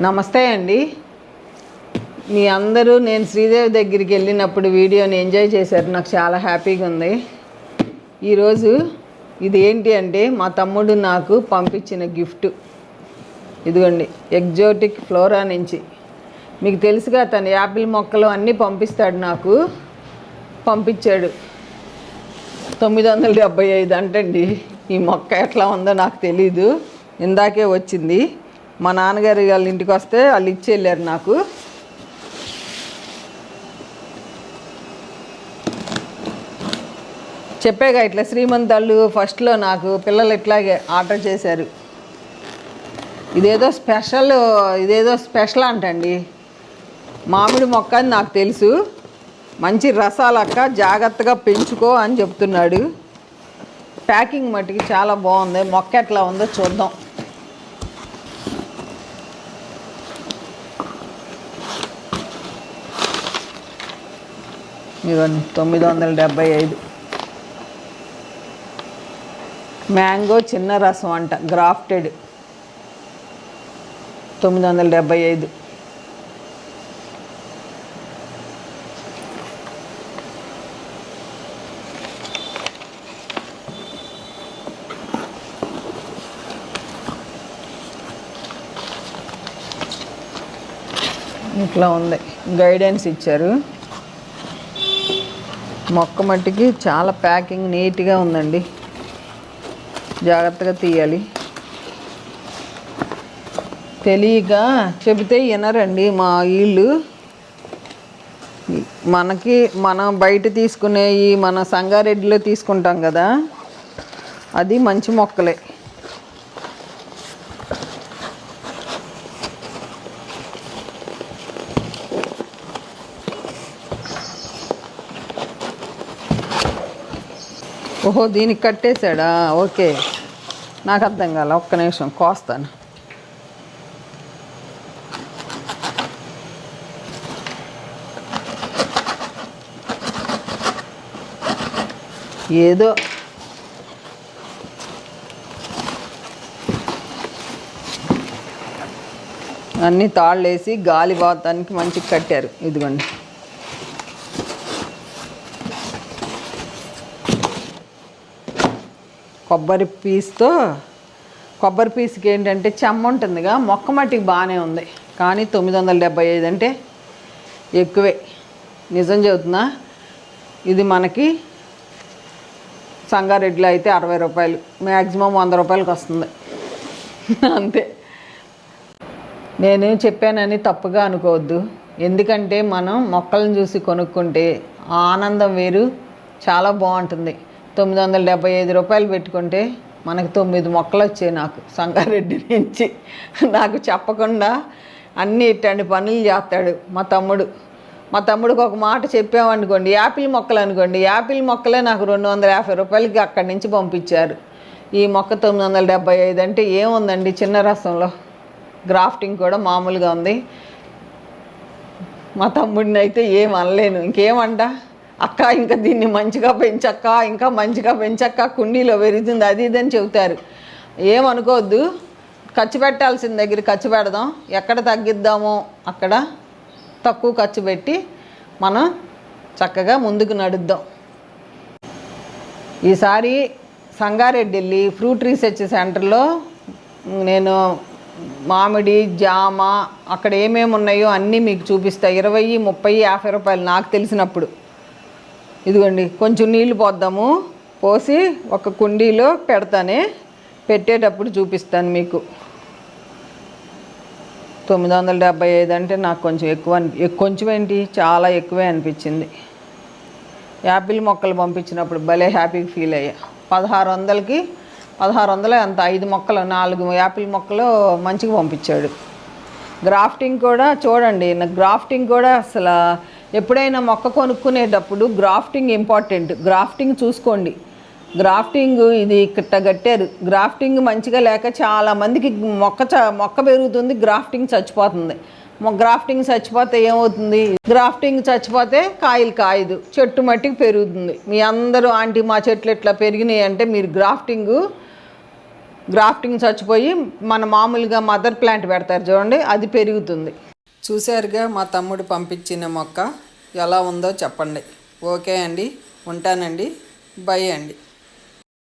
నమస్తే అండి. మీ అందరూ నేను శ్రీదేవి దగ్గరికి వెళ్ళినప్పుడు వీడియోని ఎంజాయ్ చేశారు. నాకు చాలా హ్యాపీగా ఉంది. ఈరోజు ఇది ఏంటి అంటే మా తమ్ముడు నాకు పంపించిన గిఫ్ట్. ఇదిగోండి ఎగ్జోటిక్ ఫ్లోరా నుంచి. మీకు తెలుసుగా తను యాపిల్ మొక్కలు అన్నీ పంపిస్తాడు నాకు. పంపించాడు. తొమ్మిది వందల డెబ్బై ఐదు అంటండి. ఈ మొక్క ఎట్లా ఉందో నాకు తెలీదు. ఇందాకే వచ్చింది. మా నాన్నగారు వాళ్ళ ఇంటికి వస్తే వాళ్ళు ఇచ్చి వెళ్ళారు నాకు. చెప్పాగా ఇట్లా శ్రీమంతాళ్ళు ఫస్ట్లో నాకు పిల్లలు ఇట్లాగే ఆర్డర్ చేశారు. ఇదేదో స్పెషల్ ఇదేదో స్పెషల్ అంటండి. మామిడి మొక్క అని నాకు తెలుసు. మంచి రసాలక్క జాగ్రత్తగా పెంచుకో అని చెప్తున్నాడు. ప్యాకింగ్ మట్టికి చాలా బాగుంది. మొక్క ఎట్లా ఉందో చూద్దాం. ఇదిగోండి తొమ్మిది వందల డెబ్బై ఐదు. మ్యాంగో చిన్న రసం అంట గ్రాఫ్టెడ్. తొమ్మిది వందల డెబ్బై ఐదు. ఇట్లా ఉంది. గైడెన్స్ ఇచ్చారు. మొక్క మట్టికి చాలా ప్యాకింగ్ నీట్గా ఉందండి. జాగ్రత్తగా తీయాలి. తెలియక చెబితే వినరండి మా వీళ్ళు మనకి మనం బయట తీసుకునే ఈ మన సంగారెడ్డిలో తీసుకుంటాం కదా అది మంచి మొక్కలే. ఓహో దీనికి కట్టేశాడా? ఓకే. నాకు అర్థం కాల ఒక్క నిమిషం కోస్తాను. ఏదో అన్ని తాళ్ళేసి గాలి వాతానికి మంచిగా కట్టారు. ఇదిగోండి. కొబ్బరి పీస్తో కొబ్బరి పీస్కి ఏంటంటే చెమ్మ ఉంటుందిగా మొక్క మట్టికి బాగానే ఉంది. కానీ తొమ్మిది వందల డెబ్బై ఐదు అంటే ఎక్కువే. నిజం చెబుతున్నా ఇది మనకి సంగారెడ్డిలో అయితే అరవై రూపాయలు మ్యాక్సిమం వంద రూపాయలకి వస్తుంది. అంతే. నేను చెప్పానని తప్పుగా అనుకోవద్దు. ఎందుకంటే మనం మొక్కలను చూసి కొనుక్కుంటే ఆనందం వేరు చాలా బాగుంటుంది. తొమ్మిది వందల డెబ్బై ఐదు రూపాయలు పెట్టుకుంటే మనకు తొమ్మిది మొక్కలు వచ్చాయి నాకు సంగారెడ్డి నుంచి. నాకు చెప్పకుండా అన్ని ఇట్టండి పనులు చేస్తాడు మా తమ్ముడు. మా తమ్ముడికి ఒక మాట చెప్పామనుకోండి యాపిల్ మొక్కలు అనుకోండి యాపిల్ మొక్కలే నాకు రెండు వందల యాభై రూపాయలకి అక్కడి నుంచి పంపించారు. ఈ మొక్క తొమ్మిది వందల డెబ్బై ఐదు అంటే ఏముందండి చిన్న రసంలో? గ్రాఫ్టింగ్ కూడా మామూలుగా ఉంది. మా తమ్ముడిని అయితే ఏం అనలేను. ఇంకేమంటా? అక్క ఇంకా దీన్ని మంచిగా పెంచక్క ఇంకా మంచిగా పెంచక్క కుండీలో పెరుగుతుంది అది ఇది అని చెబుతారు. ఏమనుకోవద్దు ఖర్చు పెట్టాల్సిన దగ్గర ఖర్చు పెడదాం. ఎక్కడ తగ్గిద్దామో అక్కడ తక్కువ ఖర్చు పెట్టి మనం చక్కగా ముందుకు నడుద్దాం. ఈసారి సంగారెడ్డి వెళ్ళి ఫ్రూట్ రీసెర్చ్ సెంటర్లో నేను మామిడి జామ అక్కడ ఏమేమి ఉన్నాయో అన్నీ మీకు చూపిస్తా. ఇరవై ముప్పై యాభై రూపాయలు నాకు తెలిసినప్పుడు. ఇదిగోండి కొంచెం నీళ్ళు పోద్దాము. పోసి ఒక కుండీలో పెడతానే. పెట్టేటప్పుడు చూపిస్తాను మీకు. తొమ్మిది వందల డెబ్బై ఐదు అంటే నాకు కొంచెం ఎక్కువ అనిపి కొంచెం ఏంటి? చాలా ఎక్కువే అనిపించింది. యాపిల్ మొక్కలు పంపించినప్పుడు భలే హ్యాపీగా ఫీల్ అయ్యా. పదహారు వందలకి పదహారు వందలు అంత ఐదు మొక్కలు నాలుగు యాపిల్ మొక్కలు మంచిగా పంపించాడు. గ్రాఫ్టింగ్ కూడా చూడండి నాకు గ్రాఫ్టింగ్ కూడా అసలు ఎప్పుడైనా మొక్క కొనుక్కునేటప్పుడు గ్రాఫ్టింగ్ ఇంపార్టెంట్. గ్రాఫ్టింగ్ చూసుకోండి. గ్రాఫ్టింగ్ ఇది ఇక్కడ కట్టారు గ్రాఫ్టింగ్ మంచిగా లేక చాలామందికి మొక్క చ మొక్క పెరుగుతుంది గ్రాఫ్టింగ్ చచ్చిపోతుంది. మొ- గ్రాఫ్టింగ్ చచ్చిపోతే ఏమవుతుంది? గ్రాఫ్టింగ్ చచ్చిపోతే కాయలు కాయదు చెట్టు మట్టికి పెరుగుతుంది. మీ అందరూ ఆంటీ మా చెట్లు ఇట్లా పెరిగినాయి అంటే మీరు గ్రాఫ్టింగ్ గ్రాఫ్టింగ్ చచ్చిపోయి మన మామూలుగా మదర్ ప్లాంట్ పెడతారు చూడండి అది పెరుగుతుంది. చూశారుగా మా తమ్ముడు పంపించిన మొక్క ఎలా ఉందో చెప్పండి. ఓకే అండి. ఉంటానండి. బై అండి.